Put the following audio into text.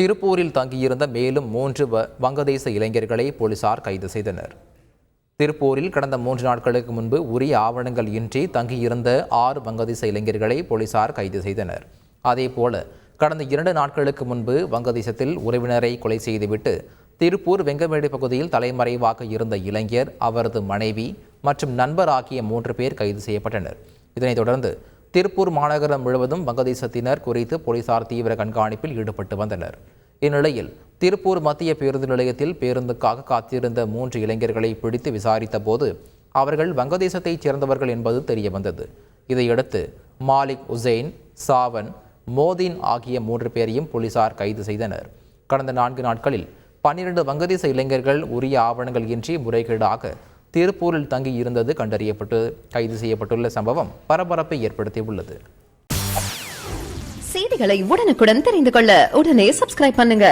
திருப்பூரில் தங்கியிருந்த மேலும் மூன்று வ- வங்கதேச இளைஞர்களை போலீசார் கைது செய்தனர். திருப்பூரில் கடந்த மூன்று நாட்களுக்கு முன்பு உரிய ஆவணங்கள் இன்றி தங்கியிருந்த ஆறு வங்கதேச இளைஞர்களை போலீசார் கைது செய்தனர். அதேபோல கடந்த இரண்டு நாட்களுக்கு முன்பு வங்கதேசத்தில் உறவினரை கொலை செய்துவிட்டு திருப்பூர் வெங்கமேடு பகுதியில் தலைமறைவாக இருந்த இளைஞர் அவரது மனைவி மற்றும் நண்பர் ஆகிய மூன்று பேர் கைது செய்யப்பட்டனர். இதனைத் தொடர்ந்து திருப்பூர் மாநகரம் முழுவதும் வங்கதேசத்தினர் குறித்து போலீசார் தீவிர கண்காணிப்பில் ஈடுபட்டு வந்தனர். இந்நிலையில் திருப்பூர் மத்திய பேருந்து நிலையத்தில் பேருந்துக்காக காத்திருந்த மூன்று இளைஞர்களை பிடித்து விசாரித்த போது அவர்கள் வங்கதேசத்தைச் சேர்ந்தவர்கள் என்பது தெரியவந்தது. இதையடுத்து மாலிக் உசைன் சாவன் மோதின் ஆகிய மூன்று பேரையும் போலீசார் கைது செய்தனர். கடந்த நான்கு நாட்களில் பன்னிரண்டு வங்கதேச இளைஞர்கள் உரிய ஆவணங்கள் இன்றி முறைகேடாக திருப்பூரில் தங்கி இருந்தது கண்டறியப்பட்டு கைது செய்யப்பட்டுள்ள சம்பவம் பரபரப்பை ஏற்படுத்தியுள்ளது செய்திகளை உடனுக்குடன் தெரிந்து கொள்ள உடனே சப்ஸ்கிரைப் பண்ணுங்க.